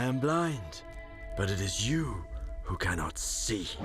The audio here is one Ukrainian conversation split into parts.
I am blind, but it is you who cannot see.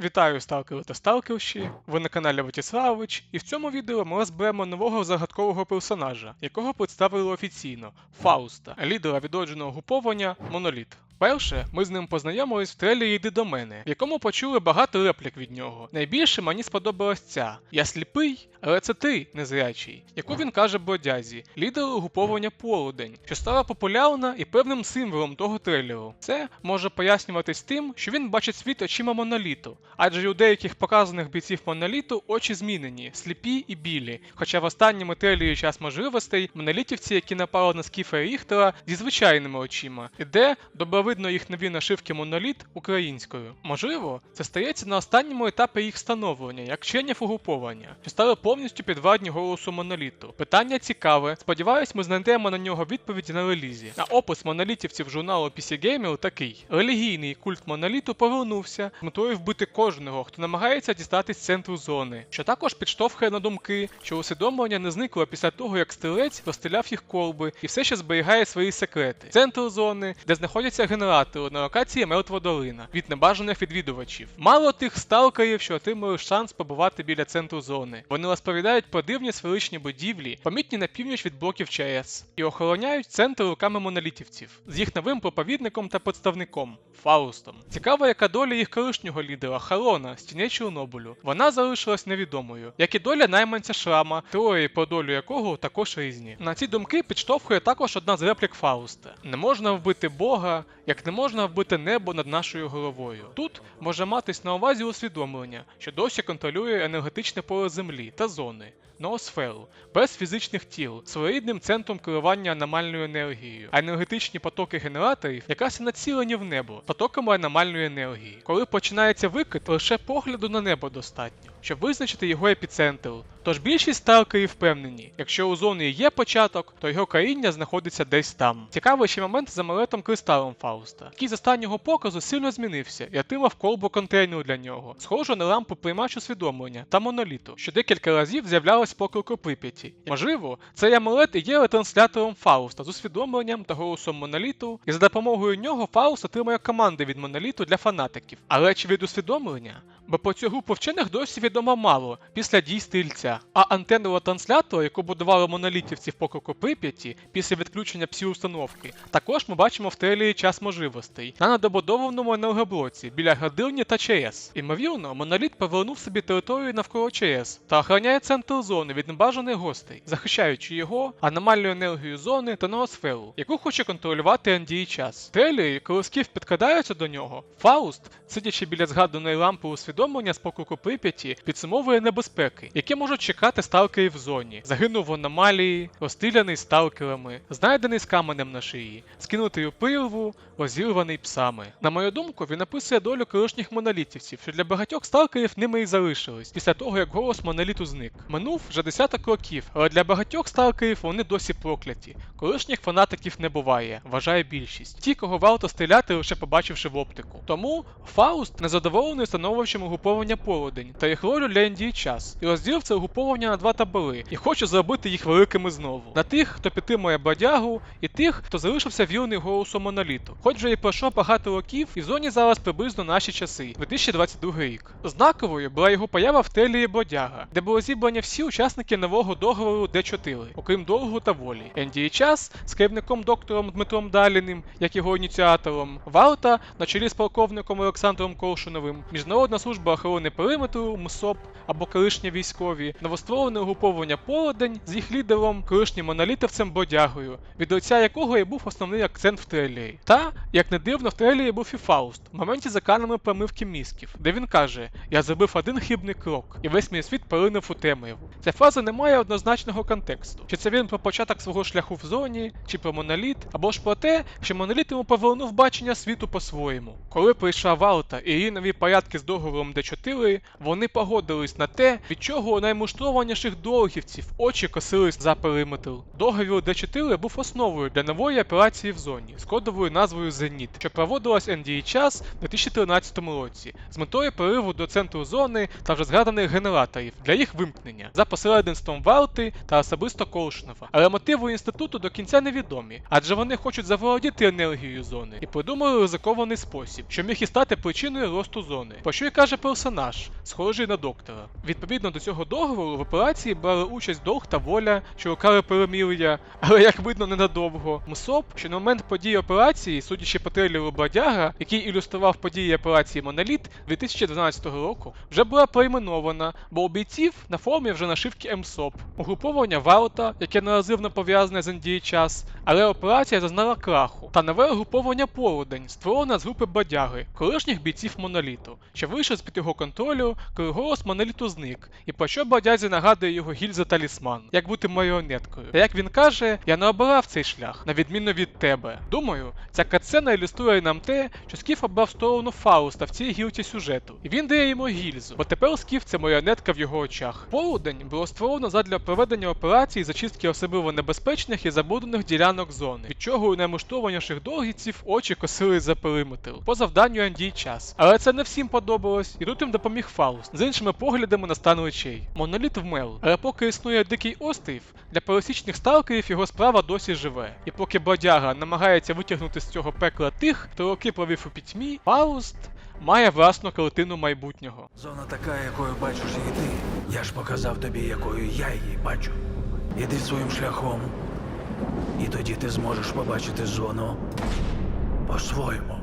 Вітаю сталкери та сталкерші. Ви на каналі Ватіславович, і в цьому відео ми розберемо нового загадкового персонажа, якого представили офіційно Фауста, лідера відродженого груповання Моноліт. Перше, ми з ним познайомились в трейлері «Йди до мене, в якому почули багато реплік від нього. Найбільше мені сподобалась ця: Я сліпий, але це ти незрячий, яку він каже Бодязі, лідеру угруповання Полудень, що стала популярна і певним символом того трейлеру. Це може пояснюватись тим, що він бачить світ очима моноліту, адже у деяких показаних бійців моноліту очі змінені, сліпі і білі. Хоча в останньому трейлері час можливостей монолітівці, які напали на Скіфа Ріхтера, зі звичайними очима, і де добре видно їх нові нашивки моноліт українською. Можливо, це стається на останньому етапі їх встановлення, як членів угруповання, що стали повністю підвладні голосу моноліту. Питання цікаве. Сподіваюсь, ми знайдемо на нього відповіді на релізі. А опис монолітівців журналу PC Gamer такий: релігійний культ моноліту повернувся з метою вбити кожного, хто намагається дістатись центру зони, що також підштовхує на думки, що усвідомлення не зникло після того, як стрілець розстріляв їх колби і все ще зберігає свої секрети. Центр зони, де знаходяться генератори на локації Мертва Долина від небажаних відвідувачів. Мало тих сталкерів, що отримали шанс побувати біля центру зони. Вони розповідають про дивні сферичні будівлі, помітні на північ від блоків ЧАЕС, і охороняють центр руками монолітівців з їх новим проповідником та представником Фаустом. Цікаво, яка доля їх колишнього лідера Харона з тіней Чорнобилю. Вона залишилась невідомою, як і доля найманця Шрама, теорії про долю якого також різні. На ці думки підштовхує також одна з реплік Фауста: не можна вбити Бога, як не можна вбити небо над нашою головою. Тут може матись на увазі усвідомлення, що досі контролює енергетичне поле Землі та зони. Ноосферу, без фізичних тіл, своєрідним центром керування аномальною енергією, а енергетичні потоки генераторів якраз націлені в небо потоками аномальної енергії. Коли починається викид, лише погляду на небо достатньо, щоб визначити його епіцентр. Тож більшість сталкерів впевнені, якщо у зоні є початок, то його країння знаходиться десь там. Цікавий ще момент з амулетом кристалом Фауста, який з останнього показу сильно змінився і отримав колбу контейнеру для нього, схожу на лампу приймач усвідомлення та моноліту, що декілька разів з'являлась по Прип'яті. Можливо, цей амулет і є ретранслятором Фауста з усвідомленням та голосом моноліту, і за допомогою нього Фауст отримує команди від моноліту для фанатиків. Але чи від усвідомлення? Бо про цю групу вчених досі відомо мало після дій стрільця. А антенну транслятора, яку будували монолітівці в покроку Прип'яті після відключення псі установки, також ми бачимо в трейлері час можливостей на недобудованому енергоблоці біля градильні та ЧАЕС. Імовірно, моноліт повернув собі територію навколо ЧАЕС та охороняє центр зони від небажаних гостей, захищаючи його, аномальну енергію зони та ноосферу, яку хоче контролювати Андій час. В трейлері, коли скіф підкрадаються до нього, Фауст, сидячи біля згаданої лампи усвідомлення з покроку Прип'яті, підсумовує небезпеки, які можуть чекати сталкерів в зоні. Загинув в аномалії, розстріляний сталкерами, знайдений з каменем на шиї, скинутий у пирву, розірваний псами. На мою думку, він описує долю колишніх монолітівців, що для багатьох сталкерів ними і залишились після того, як голос моноліту зник. Минув вже десяток років, але для багатьох сталкерів вони досі прокляті. Колишніх фанатиків не буває, вважає більшість. Ті, кого варто стріляти, лише побачивши в оптику. Тому Фауст незадоволений становищем угруповання Полудень та їх ролю для Індії час і розділив це угруповання на два табори і хоче зробити їх великими знову. На тих, хто підтримує бадягу, і тих, хто залишився вірний голосу моноліту. Хоч вже і пройшло багато років, і в зоні зараз приблизно наші часи, 2022 рік. Знаковою була його поява в телії Бодяга, де були зібрані всі учасники нового договору Д4, окрім довгу та волі. Ендії час з керівником доктором Дмитром Даліним, як його ініціатором, Варта на чолі з полковником Олександром Колшуновим, Міжнародна служба охорони периметру МСОП або колишні військові, новостворене угруповання Полудень з їх лідером, колишнім монолітовцем Бодягою, від лиця якого і був основний акцент в трейлері. Та, як не дивно, в трейлері був і Фауст в моменті заканами промивки мізків, де він каже: Я зробив один хибний крок, і весь мій світ поринув у темряву. Ця фраза не має однозначного контексту. Чи це він про початок свого шляху в зоні, чи про моноліт, або ж про те, що моноліт йому повернув бачення світу по-своєму. Коли прийшла Валта і її нові порядки з договором Д4, вони погодились на те, від чого у наймуштрованіших долгівців очі косились за периметр. Договір Д4 був основою для нової операції в зоні з кодовою назвою Зеніт, що проводилась NDA час у 2013 році з метою перериву до центру зони та вже згаданих генераторів для їх вимкнення. За посередництвом Валти та особисто Колшнова. Але мотиви інституту до кінця невідомі, адже вони хочуть заволодіти енергією зони і придумали ризикований спосіб, що міг і стати причиною росту зони. Про що й каже персонаж, схожий на доктора. Відповідно до цього договору в операції брали участь Долг та Воля, що рукали перемір'я, але як видно ненадовго. Мсоп, що на момент події операції, судячи по трейлеру Бродяга, який ілюстрував події операції Моноліт 2012 року, вже була перейменована, бо у бійців на формі вже нашивки МСОП. Угруповання Ваута, яке неразивно пов'язане з NDA час, але операція зазнала краху. Та нове угруповання Полудень, створене з групи Бодяги, колишніх бійців Моноліту, що вийшов з під його контролю, коли голос Моноліту зник, і про що Бодязі нагадує його гільза талісман, як бути маріонеткою. Та як він каже, я не обирав цей шлях, на відміну від тебе. Думаю, ця катсцена ілюструє нам те, що Скіф обрав сторону Фауста в цій гілці сюжету, і він дає йому гільзу, бо тепер Скіф це маріонетка в його очах. Полудень було створено задля проведення операції зачистки особливо небезпечних і забруднених ділянок зони, від чого у наймуштованіших довгіців очі косили за периметр, по завданню Андій час. Але це не всім подобалось, і тут їм допоміг Фауст з іншими поглядами на стан речей. Моноліт вмер, але поки існує дикий острів, для пересічних сталкерів його справа досі живе. І поки бодяга намагається витягнути з цього пекла тих, хто роки провів у пітьмі, Фауст має власну картину майбутнього. Зона така, якою бачиш її ти. Я ж показав тобі, якою я її бачу. Іди своїм шляхом. І тоді ти зможеш побачити зону по-своєму.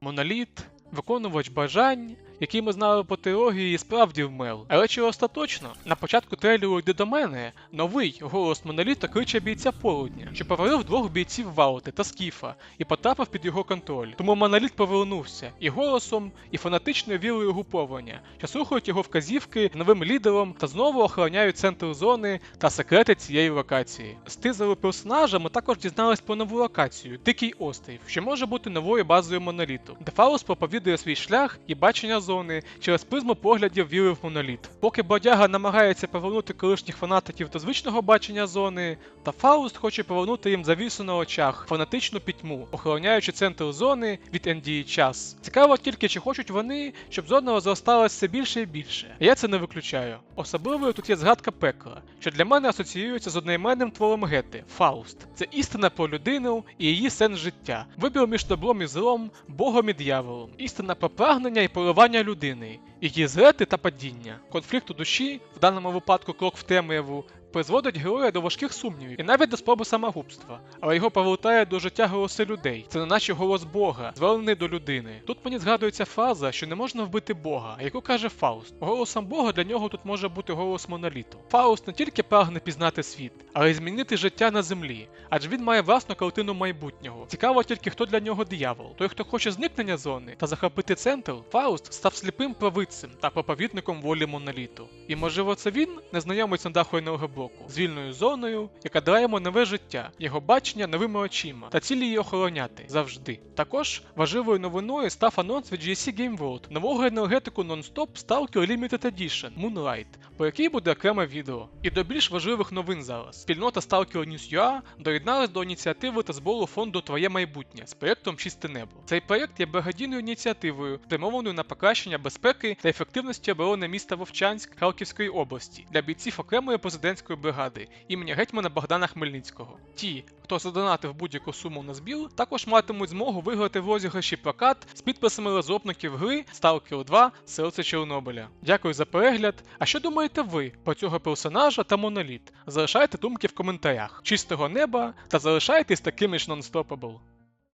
Моноліт, виконувач бажань, який ми знали по теорії, справді вмер. Але чи остаточно? На початку трейлеру йде до мене новий голос моноліта кличе бійця полудня, що повернув двох бійців Ваути та Скіфа і потрапив під його контроль. Тому моноліт повернувся і голосом, і фанатичною вірою угруповання, що слухають його вказівки новим лідером та знову охороняють центр зони та секрети цієї локації. З тизеру персонажа ми також дізнались про нову локацію Дикий острів, що може бути новою базою моноліту, де Фаус проповідує свій шлях і бачення зони через призму поглядів віри в моноліт. Поки Бодяга намагається повернути колишніх фанатиків до звичного бачення зони, та Фауст хоче повернути їм завісу на очах, фанатичну пітьму, охороняючи центр зони від NDA час. Цікаво тільки, чи хочуть вони, щоб зона розросталась все більше і більше. Я це не виключаю. Особливою тут є згадка пекла, що для мене асоціюється з одноіменним твором Гети Фауст. Це істина про людину і її сенс життя, вибір між добром і злом, Богом і дияволом, істина про прагнення і поливання людини, її зрети та падіння, конфлікт у душі, в даному випадку крок в темряву, призводить героя до важких сумнівів і навіть до спроби самогубства, але його повертає до життя голоси людей. Це не наче голос Бога, звернений до людини. Тут мені згадується фраза, що не можна вбити Бога, яку каже Фауст. Голосом Бога для нього тут може бути голос моноліту. Фауст не тільки прагне пізнати світ, але й змінити життя на землі, адже він має власну картину майбутнього. Цікаво тільки, хто для нього диявол. Той, хто хоче зникнення зони та захопити центр, Фауст став сліпим провидцем та проповідником волі моноліту. І можливо це він, незнайомець на даху енергоблоку, з вільною зоною, яка дає йому нове життя, його бачення новими очима та цілі її охороняти завжди. Також важливою новиною став анонс від GSC Game World нового енергетику Non-Stop Stalker Limited Edition Moonlight, про який буде окреме відео. І до більш важливих новин зараз. Спільнота Stalker News.ua доєдналась до ініціативи та збору фонду Твоє майбутнє з проєктом Чисте небо. Цей проєкт є благодійною ініціативою, спрямованою на покращення безпеки та ефективності оборони міста Вовчанськ Харківської області для бійців окремої президентської бригади імені гетьмана Богдана Хмельницького. Ті, хто задонатив будь-яку суму на збір, також матимуть змогу виграти в розіграші плакат з підписами розробників гри Stalker 2 Серце Чорнобиля. Дякую за перегляд. А що думаєте ви про цього персонажа та моноліт? Залишайте думки в коментарях. Чистого неба та залишайтесь такими ж нонстопабл.